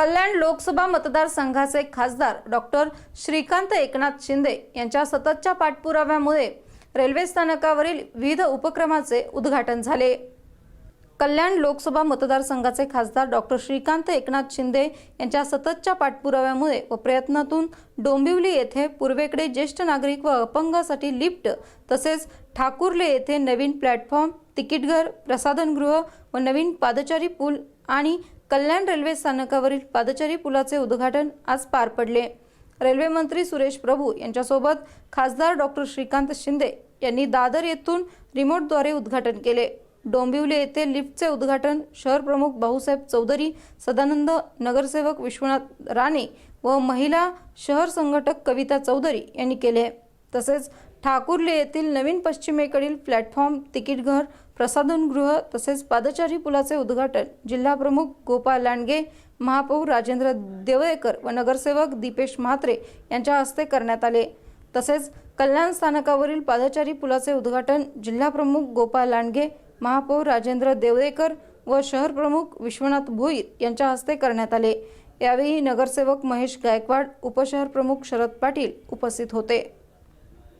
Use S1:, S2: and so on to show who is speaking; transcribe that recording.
S1: कल्याण लोकसभा मतदारसंघाचे खासदार डॉक्टर श्रीकांत एकनाथ शिंदे यांच्या सततच्या पाठपुराव्यामुळे रेल्वे स्थानकावरील विविध उपक्रमाचे उद्घाटन झाले. कल्याण लोकसभा मतदारसंघाचे खासदार डॉक्टर श्रीकांत एकनाथ शिंदे यांच्या सततच्या पाठपुराव्यामुळे व प्रयत्नातून डोंबिवली येथे पूर्वेकडे ज्येष्ठ नागरिक व अपंगासाठी लिफ्ट तसेच ठाकुर्ले येथे नवीन प्लॅटफॉर्म तिकीटघर प्रसाधनगृह व नवीन पादचारी पूल आणि कल्याण रेल्वे स्थानकावरील पादचारी पुलाचे उद्घाटन आज पार पडले. रेल्वे मंत्री सुरेश प्रभू यांच्यासोबत खासदार डॉक्टर श्रीकांत शिंदे यांनी दादर येथून रिमोटद्वारे उद्घाटन केले. डोंबिवली येथे लिफ्टचे उद्घाटन शहर प्रमुख भाऊसाहेब चौधरी सदानंद नगरसेवक विश्वनाथ राणे व महिला शहर संघटक कविता चौधरी यांनी केले. तसेच ठाकूर्ले येथील नवीन पश्चिमेकडील प्लॅटफॉर्म तिकीटघर प्रसाधनगृह तसेच पादचारी पुलाचे उद्घाटन जिल्हाप्रमुख गोपाळ लांडगे महापौर राजेंद्र देवळेकर व नगरसेवक दीपेश म्हात्रे यांच्या हस्ते करण्यात आले. तसेच कल्याण स्थानकावरील पादचारी पुलाचे उद्घाटन जिल्हाप्रमुख गोपाळ लांडगे महापौर राजेंद्र देवळेकर व शहर प्रमुख विश्वनाथ भोईर यांच्या हस्ते करण्यात आले. यावेळी नगरसेवक महेश गायकवाड उपशहर प्रमुख शरद पाटील उपस्थित होते.